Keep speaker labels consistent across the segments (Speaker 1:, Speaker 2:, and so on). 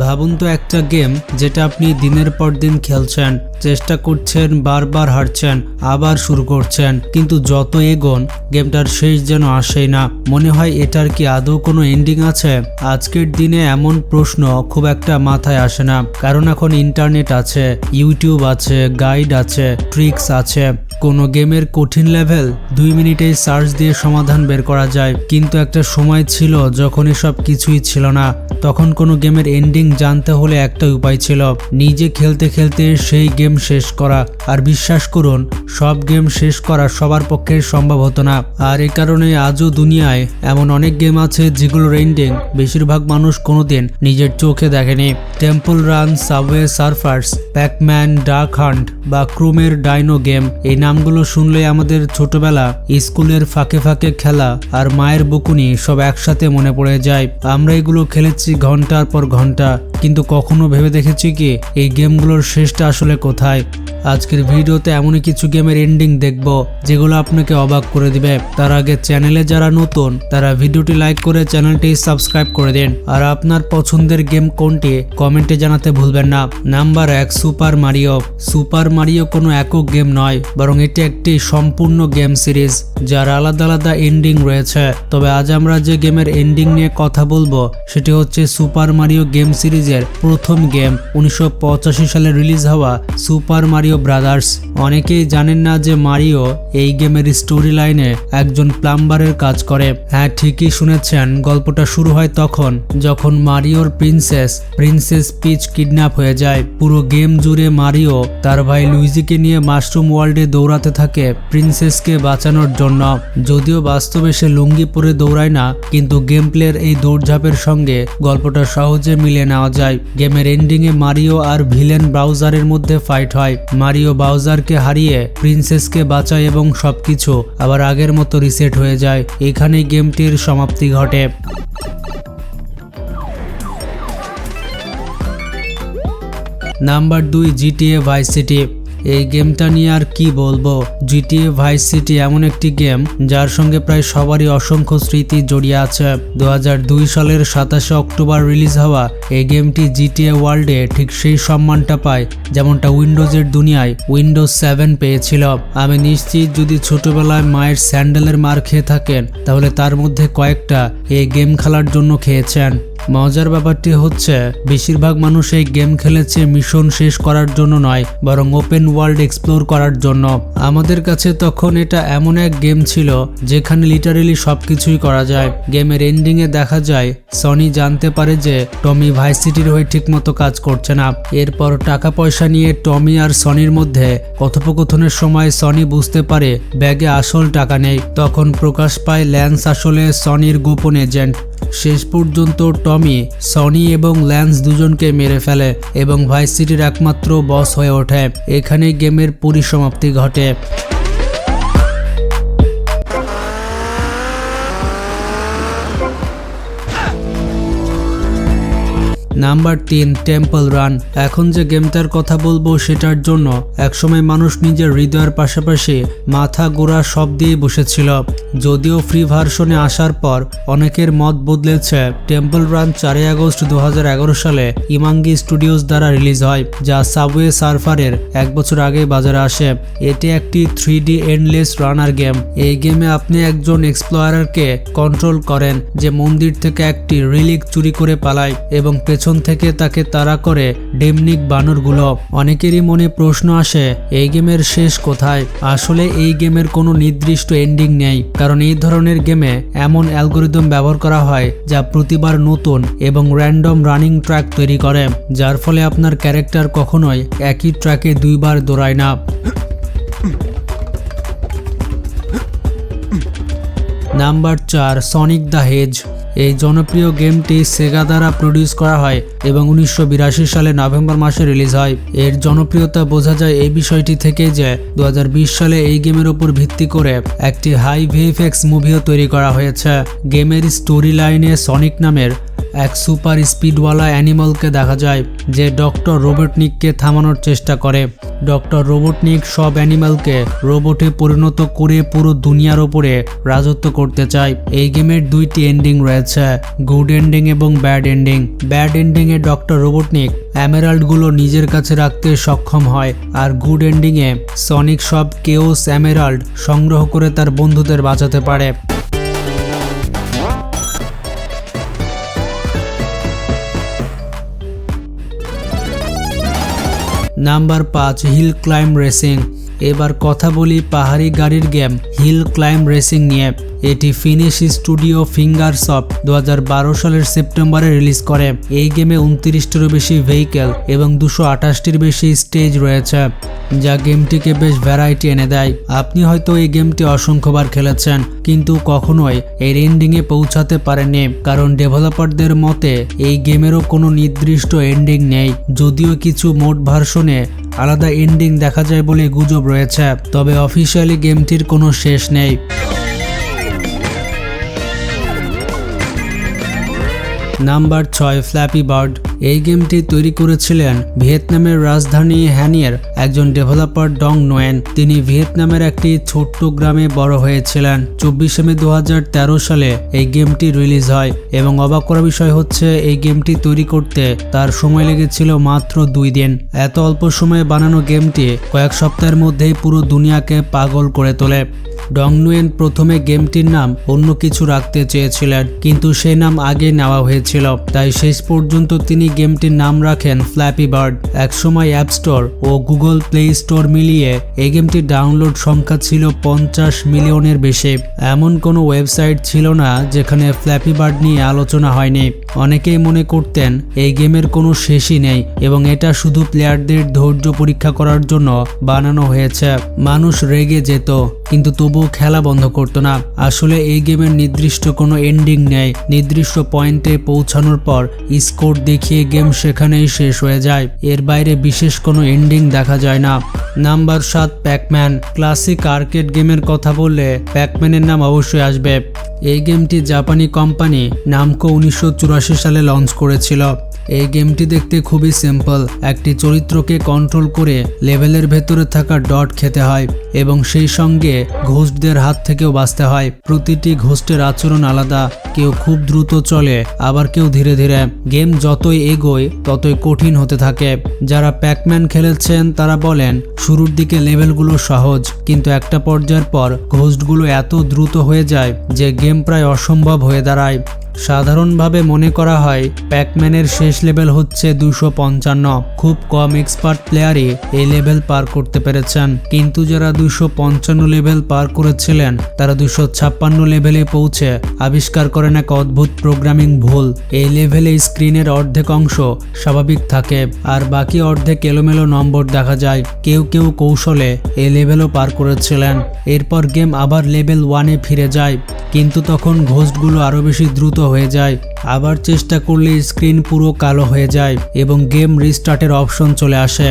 Speaker 1: ভাবুন তো একটা গেম যেটা আপনি দিনের পর দিন খেলছেন, চেষ্টা করছেন, বারবার হারছেন, আবার শুরু করছেন, কিন্তু যত এগোন, গেমটার শেষ যেন আসেই না। মনে হয় এটার কি আদৌ কোনো এন্ডিং আছে? আজকের দিনে এমন প্রশ্ন খুব একটা মাথায় আসে না, কারণ এখন ইন্টারনেট আছে ইউটিউব আছে গাইড আছে ট্রিক্স আছে। কোনো গেমের কঠিন লেভেল দুই মিনিটেই সার্চ দিয়ে সমাধান বের করা যায়। কিন্তু একটা সময় ছিল যখন এসব কিছুই ছিল না। তখন কোনো গেমের এন্ডিং জানতে হলে একটা উপায় ছিল, নিজে খেলতে খেলতে সেই গেম শেষ করা। আর বিশ্বাস করুন, সব গেম শেষ করা সবার পক্ষে সম্ভব হতো না। আর এই কারণে আজও দুনিয়ায় এমন অনেক গেম আছে যেগুলোর এন্ডিং বেশিরভাগ মানুষ কোনোদিন নিজের চোখে দেখেনি। Temple Run Subway Surfers Pacman Dark Hunt বা ক্রুমের ডাইনো গেম এই নামগুলো শুনলে আমাদের ছোটবেলা, স্কুলের ফাঁকে ফাঁকে খেলা আর মায়ের বকুনি সব একসাথে মনে পড়ে যায়। আমরা এগুলো খেলেছি ঘণ্টার পর ঘণ্টা, কিন্তু কখনো ভেবে দেখেছি কি, এই গেমগুলোর শেষটা আসলে কোথায়? আজকের ভিডিওতে এমনই কিছু গেমের এন্ডিং দেখব, যেগুলো আপনাকে অবাক করে দিবে। তার আগে চ্যানেলে যারা নতুন, তারা ভিডিওটি লাইক করে চ্যানেলটি সাবস্ক্রাইব করে দিন। আর আপনার পছন্দের গেম কোনটি, কমেন্টে জানাতে ভুলবেন না। নাম্বার এক, সুপার মারিও। সুপার মারিও কোনো একক গেম নয়, বরং এটি একটি সম্পূর্ণ গেম সিরিজ, যার আলাদা আলাদা এন্ডিং রয়েছে। তবে আজ আমরা যে গেমের এন্ডিং নিয়ে কথা বলব, সেটি হচ্ছে সুপার মারিও গেম সিরিজের প্রথম গেম, উনিশশো পঁচাশি সালে রিলিজ হওয়া সুপার মারিও ব্রাদার্স। অনেকেই জানেন না যে মারিও এই গেমের স্টোরি লাইনে একজন প্লাম্বারের কাজ করে। হ্যাঁ ঠিকই শুনেছেন, গল্পটা শুরু হয় তখন, যখন মারিওর প্রিন্সেস প্রিন্সেস পিচ কিডন্যাপ হয়ে যায়। পুরো গেম জুড়ে মারিও তার ভাই লুইজিকে নিয়ে মাশরুম ওয়ার্ল্ডে দৌড়াতে থাকে প্রিন্সেসকে বাঁচানোর জন্য। যদিও বাস্তবে সে লুঙ্গি পরে দৌড়ায় না, কিন্তু গেম প্লের এই দৌড়ঝাঁপের সঙ্গে গল্পটা সহজে মিলে নেওয়া যায়। গেমের এন্ডিংয়ে মারিও আর ভিলেন ব্রাউজারের মধ্যে ফাইট হয়। মারিও বাউজারকে হারিয়ে প্রিন্সেসকে বাঁচায় এবং সবকিছু আবার আগের মতো রিসেট হয়ে যায়। এখানেই গেমটির সমাপ্তি ঘটে। নাম্বার দুই জিটিএ ভাইস সিটি এই গেমটা নিয়ে আর কি বলব? জিটিএ ভাইস সিটি এমন একটি গেম, যার সঙ্গে প্রায় সবারই অসংখ্য স্মৃতি জড়িয়ে আছে। দু হাজার দুই সালের সাতাশে অক্টোবর রিলিজ হওয়া এই গেমটি জিটিএ ওয়ার্ল্ডে ঠিক সেই সম্মানটা পায়, যেমনটা উইন্ডোজের দুনিয়ায় উইন্ডোজ সেভেন পেয়েছিল। আমি নিশ্চিত যদি ছোটবেলায় মায়ের স্যান্ডেলের মার খেয়ে থাকেন, তাহলে তার মধ্যে কয়েকটা এই গেম খেলার জন্য খেয়েছেন। মজার ব্যাপারটি হচ্ছে, বেশিরভাগ মানুষ এই গেম খেলেছে মিশন শেষ করার জন্য নয়, বরং ওপেন ওয়ার্ল্ড এক্সপ্লোর করার জন্য। আমাদের কাছে তখন এটা এমন এক গেম ছিল, যেখানে লিটারেলি সবকিছুই করা যায়। গেমের এন্ডিং এ দেখা যায়, সনি জানতে পারে যে, টমি ভাইস সিটির হয়ে ঠিকমতো কাজ করছে না। এরপর টাকা পয়সা নিয়ে টমি আর সনির মধ্যে কথোপকথনের সময় সনি বুঝতে পারে, ব্যাগে আসল টাকা নেই। তখন প্রকাশ পায়, ল্যান্স আসলে সনির গোপন এজেন্ট। শেষ পর্যন্ত টমি সনি এবং ল্যান্স দুজনকে মেরে ফেলে এবং ভাইস সিটির একমাত্র বস হয়ে ওঠে। এখানে গেমের পরিসমাপ্তি ঘটে। নাম্বার তিন, টেম্পল রান। এখন যে গেমটার কথা বলব সেটার জন্য একসময় মানুষ নিজের হৃদয়ের পাশাপাশি মাথা গোড়া সব দিয়ে বসেছিল। যদিও ফ্রি ভার্সনে আসার পর অনেকের মত বদলেছে। টেম্পল রান চারই আগস্ট দু হাজার এগারো সালে ইমাঙ্গি স্টুডিওস দ্বারা রিলিজ হয়, যা সাবওয়ে সার্ফারের এক বছর আগে বাজারে আসে। এটি একটি three D endless runner game. এই গেমে আপনি একজন এক্সপ্লোয়ারকে কন্ট্রোল করেন, যে মন্দির থেকে একটি রিলিক চুরি করে পালায় এবং পেছন থেকে তাকে তাড়া করে ডেমনিক বানরগুলো। অনেকেরই মনে প্রশ্ন আসে, এই গেমের শেষ কোথায়? আসলে এই গেমের কোনো নির্দিষ্ট এন্ডিং নেই, কারণ এই ধরনের গেমে এমন অ্যালগোরিদম ব্যবহার করা হয় যা প্রতিবার নতুন এবং র্যান্ডম রানিং ট্র্যাক তৈরি করে, যার ফলে আপনার ক্যারেক্টার কখনোই একই ট্র্যাকে দুইবার দৌড়ায় না। নাম্বার চার সনিক দ্য হেজ এই জনপ্রিয় গেমটি সেগা দ্বারা প্রডিউস করা হয় এবং উনিশশো বিরাশি সালে নভেম্বর মাসে রিলিজ হয়। এর জনপ্রিয়তা বোঝা যায় এই বিষয়টি থেকে যে দু হাজার বিশ সালে এই গেমের ওপর ভিত্তি করে একটি হাই ভিএফএক্স মুভিও তৈরি করা হয়েছে। গেমের স্টোরি লাইনে সনিক নামের এক সুপার স্পিডওয়ালা অ্যানিমালকে দেখা যায় যে ডক্টর রোবটনিককে থামানোর চেষ্টা করে। ডক্টর রোবটনিক সব অ্যানিমালকে রোবটে পরিণত করে পুরো দুনিয়ার ওপরে রাজত্ব করতে চায়। এই গেমের দুইটি এন্ডিং রয়েছে গুড এন্ডিং এবং ব্যাড এন্ডিং ব্যাড এন্ডিংয়ে ডক্টর রোবটনিক অ্যামেরাল্ডগুলো নিজের কাছে রাখতে সক্ষম হয় আর গুড এন্ডিংয়ে সনিক সব কেওস অ্যামেরাল্ড সংগ্রহ করে তার বন্ধুদের বাঁচাতে পারে। নাম্বার পাঁচ, হিল ক্লাইম রেসিং। এবার কথা বলি পাহাড়ি গাড়ির গেম, হিল ক্লাইম রেসিং নিয়ে। এটি ফিনিশ স্টুডিও ফিঙ্গার সফট দু সালের সেপ্টেম্বরে রিলিজ করে। এই গেমে উনত্রিশটিরও বেশি ভেহিকেল এবং দুশো আঠাশটির বেশি স্টেজ রয়েছে, যা গেমটিকে বেশ ভ্যারাইটি এনে দেয়। আপনি হয়তো এই গেমটি অসংখ্যবার খেলেছেন, কিন্তু কখনোই এর এন্ডিংয়ে পৌঁছাতে পারেননি, কারণ ডেভেলপারদের মতে এই গেমেরও কোনো নির্দিষ্ট এন্ডিং নেই, যদিও কিছু মোট ভার্সনে আলাদা এন্ডিং দেখা যায় বলে গুজব রয়েছে, তবে অফিসিয়ালি গেমটির কোনো শেষ নেই। নাম্বার ছয় ফ্ল্যাপি বার্ড এই গেমটি তৈরি করেছিলেন ভিয়েতনামের রাজধানী হ্যানিয়ার একজন ডেভেলপার ডং নোয়েন। তিনি ভিয়েতনামের একটি ছোট্ট গ্রামে বড় হয়েছিলেন। চব্বিশে মে দু হাজার তেরো সালে এই গেমটি রিলিজ হয় এবং অবাক করা বিষয় হচ্ছে এই গেমটি তৈরি করতে তার সময় লেগেছিল মাত্র দুই দিন। এত অল্প সময়ে বানানো গেমটি কয়েক সপ্তাহের মধ্যেই পুরো দুনিয়াকে পাগল করে তোলে। ডংনুয়েন প্রথমে গেমটির নাম অন্য কিছু রাখতে চেয়েছিলেন, কিন্তু সেই নাম আগে নেওয়া হয়েছিল। তাই শেষ পর্যন্ত তিনি গেমটির নাম রাখেন ফ্ল্যাপি বার্ড একসময় অ্যাপ স্টোর ও গুগল প্লে স্টোর মিলিয়ে এই গেমটির ডাউনলোড সংখ্যা ছিল পঞ্চাশ মিলিয়নের বেশি। এমন কোনো ওয়েবসাইট ছিল না যেখানে ফ্ল্যাপি বার্ড নিয়ে আলোচনা হয়নি। অনেকেই মনে করতেন এই গেমের কোনো শেষই নেই এবং এটা শুধু প্লেয়ারদের ধৈর্য পরীক্ষা করার জন্য বানানো হয়েছে। মানুষ রেগে যেত, কিন্তু তবুও খেলা বন্ধ করতো না। আসলে এই গেমের নির্দিষ্ট কোনো এন্ডিং নেই। নির্দিষ্ট পয়েন্টে পৌঁছানোর পর স্কোর দেখিয়ে গেম সেখানেই শেষ হয়ে যায়। এর বাইরে বিশেষ কোনো এন্ডিং দেখা যায় না। নাম্বার সাত প্যাকম্যান ক্লাসিক আর্কেড গেমের কথা বললে প্যাকম্যানের নাম অবশ্যই আসবে। এই গেমটি জাপানি কোম্পানি নামকো উনিশশো চুরাশি সালে লঞ্চ করেছিল। এই গেমটি দেখতে খুবই সিম্পল একটি চরিত্রকে কন্ট্রোল করে লেভেলের ভেতরে থাকা ডট খেতে হয় এবং সেই সঙ্গে ঘোস্টদের হাত থেকেও বাঁচতে হয়। প্রতিটি ঘোস্টের আচরণ আলাদা। কেউ খুব দ্রুত চলে, আবার কেউ ধীরে ধীরে। গেম যতই এগোয়, ততই কঠিন হতে থাকে। যারা প্যাকম্যান খেলেছেন, তারা বলেন, শুরুর দিকে লেভেলগুলো সহজ, কিন্তু একটা পর্যায়ের পর ঘোস্টগুলো এত দ্রুত হয়ে যায় যে গেম প্রায় অসম্ভব হয়ে দাঁড়ায়। সাধারণভাবে মনে করা হয় প্যাকম্যানের শেষ লেভেল হচ্ছে দুশো পঞ্চান্ন। খুব কম এক্সপার্ট প্লেয়ারই এই লেভেল পার করতে পেরেছেন। কিন্তু যারা দুশো পঞ্চান্ন লেভেল পার করেছিলেন, তারা দুশো ছাপ্পান্ন লেভেলে পৌঁছে আবিষ্কার করেন এক অদ্ভুত প্রোগ্রামিং ভুল। এই লেভেলে স্ক্রিনের অর্ধেক অংশ স্বাভাবিক থাকে, আর বাকি অর্ধেক এলোমেলো নম্বর দেখা যায়। কেউ কেউ কৌশলে এই লেভেলও পার করেছিলেন। এরপর গেম আবার লেভেল ওয়ানে ফিরে যায়। কিন্তু তখন ঘোস্টগুলো আরও বেশি দ্রুত হয়ে যায়। আবার চেষ্টা করলে স্ক্রিন পুরো কালো হয়ে যায় এবং গেম রিস্টার্টের অপশন চলে আসে।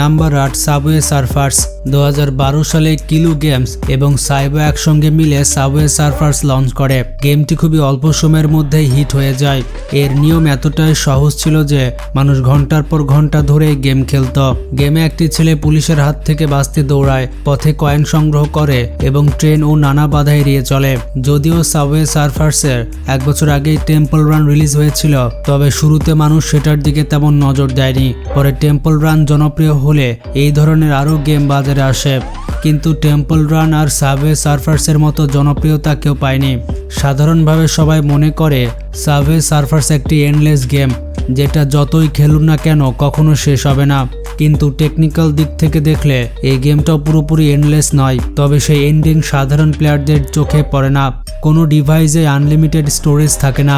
Speaker 1: নাম্বার আট সাবওয়ে সার্ফার্স দু হাজার বারো সালে কিলু গেমস এবং সাইবো একসঙ্গে মিলে সাবওয়ে সার্ফার্স লঞ্চ করে। গেমটি খুবই অল্প সময়ের মধ্যেই হিট হয়ে যায়। এর নিয়ম এতটাই সহজ ছিল যে মানুষ ঘণ্টার পর ঘণ্টা ধরে গেম খেলত। গেমে একটি ছেলে পুলিশের হাত থেকে বাঁচতে দৌড়ায়, পথে কয়েন সংগ্রহ করে এবং ট্রেন ও নানা বাধা এড়িয়ে চলে। যদিও সাবওয়ে সার্ফার্সের এক বছর আগেই টেম্পল রান রিলিজ হয়েছিল, তবে শুরুতে মানুষ সেটার দিকে তেমন নজর দেয়নি। পরে টেম্পল রান জনপ্রিয় হলে এই ধরনের আরও গেম বাজারে আসে। কিন্তু টেম্পল রান আর সাবওয়ে সার্ফার্সের মতো জনপ্রিয়তা কেউ পায়নি। সাধারণভাবে সবাই মনে করে সাবওয়ে সার্ফার্স একটি এন্ডলেস গেম যেটা যতই খেলুন না কেন কখনো শেষ হবে না। কিন্তু টেকনিক্যাল দিক থেকে দেখলে, এই গেমটাও পুরোপুরি এন্ডলেস নয়, তবে সেই এন্ডিং সাধারণ প্লেয়ারদের চোখে পড়ে না। কোনো ডিভাইসে আনলিমিটেড স্টোরেজ থাকে না।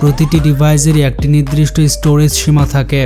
Speaker 1: প্রতিটি ডিভাইসেরই একটি নির্দিষ্ট স্টোরেজ সীমা থাকে,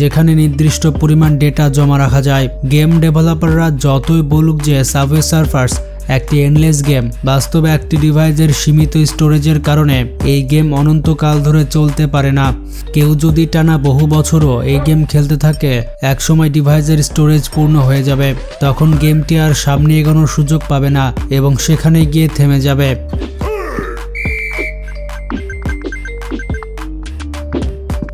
Speaker 1: যেখানে নির্দিষ্ট পরিমাণ ডেটা জমা রাখা যায়। গেম ডেভেলপাররা যতই বলুক যে সাবওয়ে সার্ফার্স একটি এন্ডলেস গেম বাস্তবে একটি ডিভাইসের সীমিত স্টোরেজের কারণে এই গেম অনন্তকাল ধরে চলতে পারে না। কেউ যদি টানা বহু বছরও এই গেম খেলতে থাকে, একসময় ডিভাইসের স্টোরেজ পূর্ণ হয়ে যাবে। তখন গেমটি আর সামনে এগোনোর সুযোগ পাবে না এবং সেখানে গিয়ে থেমে যাবে।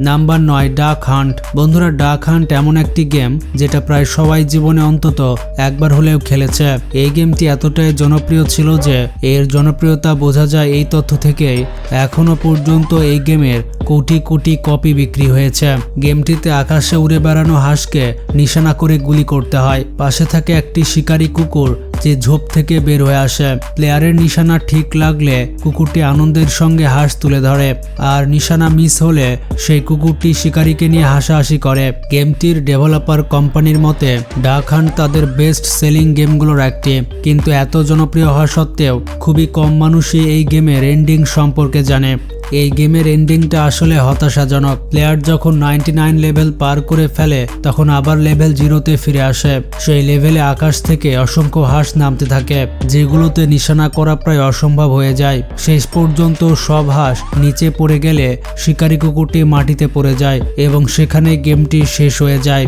Speaker 1: নাম্বার নয়, ডাক হান্ট। বন্ধুরা, ডাক হান্ট এমন একটি গেম যেটা প্রায় সবাই জীবনে অন্তত একবার হলেও খেলেছে। এই গেমটি এতটাই জনপ্রিয় ছিল যে এর জনপ্রিয়তা বোঝা যায় এই তথ্য থেকেই। এখনও পর্যন্ত এই গেমের কোটি কোটি কপি বিক্রি হয়েছে। গেমটিতে আকাশে উড়ে বেড়ানো হাঁসকে নিশানা করে গুলি করতে হয়। পাশে থাকে একটি শিকারী কুকুর যে ঝোপ থেকে বের হয়ে আসে। প্লেয়ারের নিশানা ঠিক লাগলে কুকুরটি আনন্দের সঙ্গে হাঁস তুলে ধরে। আর নিশানা মিস হলে সেই কুকুরটি শিকারীকে নিয়ে হাসাহাসি করে। গেমটির ডেভেলপার কোম্পানির মতে ডাক হান্ট তাদের বেস্ট সেলিং গেমগুলোর একটি। কিন্তু এত জনপ্রিয় হওয়া সত্ত্বেও খুবই কম মানুষই এই গেমের এন্ডিং সম্পর্কে জানে। এই গেমের এন্ডিংটা আসলে হতাশাজনক। প্লেয়ার যখন নাইনটি নাইন লেভেল পার করে ফেলে, তখন আবার লেভেল জিরোতে ফিরে আসে। সেই লেভেলে আকাশ থেকে অসংখ্য হাঁস নামতে থাকে, যেগুলোতে নিশানা করা প্রায় অসম্ভব হয়ে যায়। শেষ পর্যন্ত সব হাঁস নিচে পড়ে গেলে শিকারী কুকুরটি মাটিতে পড়ে যায় এবং সেখানে গেমটি শেষ হয়ে যায়।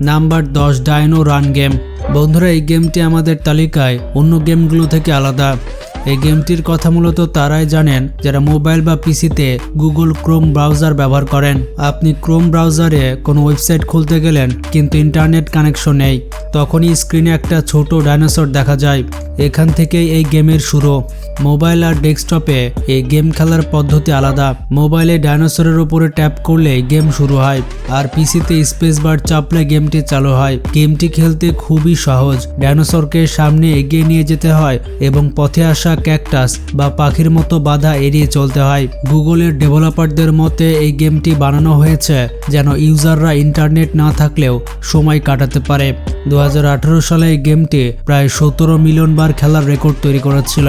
Speaker 1: নাম্বার দশ ডায়নো রান গেম। বন্ধুরা এই গেমটি আমাদের তালিকায় অন্য গেমগুলো থেকে আলাদা। এই গেমটির কথা মূলত তারাই জানেন যারা মোবাইল বা পিসিতে গুগল ক্রোম ব্রাউজার ব্যবহার করেন। আপনি ক্রোম ব্রাউজারে কোনো ওয়েবসাইট খুলতে গেলেন কিন্তু ইন্টারনেট কানেকশন নেই। তখনই স্ক্রিনে একটা ছোট ডাইনোসর দেখা যায়। এখান থেকেই এই গেমের শুরু। মোবাইল আর ডেস্কটপে এই গেম খেলার পদ্ধতি আলাদা। মোবাইলে ডাইনোসরের উপরে ট্যাপ করলে গেম শুরু হয় আর পিসিতে স্পেস বার চাপলে গেমটি চালু হয়। গেমটি খেলতে খুবই সহজ। ডাইনোসরকে সামনে এগিয়ে নিয়ে যেতে হয় এবং পথে আসা ক্যাকটাস বা পাখির মতো বাধা এড়িয়ে চলতে হয়। গুগলের ডেভেলপারদের মতে, এই গেমটি বানানো হয়েছে যেন ইউজাররা ইন্টারনেট না থাকলেও সময় কাটাতে পারে। দু হাজার আঠারো সালে এই গেমটি প্রায় সতেরো মিলিয়ন বার খেলার রেকর্ড তৈরি করেছিল।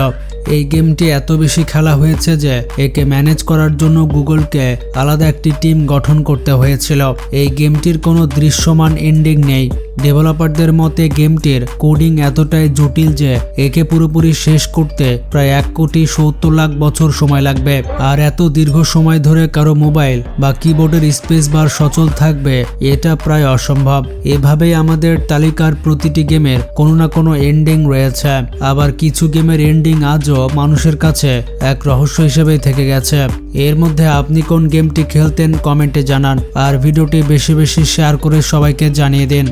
Speaker 1: এই গেমটি এত বেশি খেলা হয়েছে যে একে ম্যানেজ করার জন্য গুগলকে আলাদা একটি টিম গঠন করতে হয়েছিল। এই গেমটির কোনো দৃশ্যমান এন্ডিং নেই। ডেভেলপারদের মতে গেমটির কোডিং এতটাই জটিল যে একে পুরোপুরি শেষ করতে প্রায় এক কোটি সত্তর লাখ বছর সময় লাগবে। আর এত দীর্ঘ সময় ধরে কারও মোবাইল বা কিবোর্ডের স্পেস বার সচল থাকবে, এটা প্রায় অসম্ভব। এভাবেই আমাদের তালিকার প্রতিটি গেমের কোনো না কোনো এন্ডিং রয়েছে। আবার কিছু গেমের এন্ডিং আজও মানুষের কাছে এক রহস্য হিসেবেই থেকে গেছে। এর মধ্যে আপনি কোন গেমটি খেলতেন কমেন্টে জানান। আর ভিডিওটি বেশি বেশি শেয়ার করে সবাইকে জানিয়ে দিন।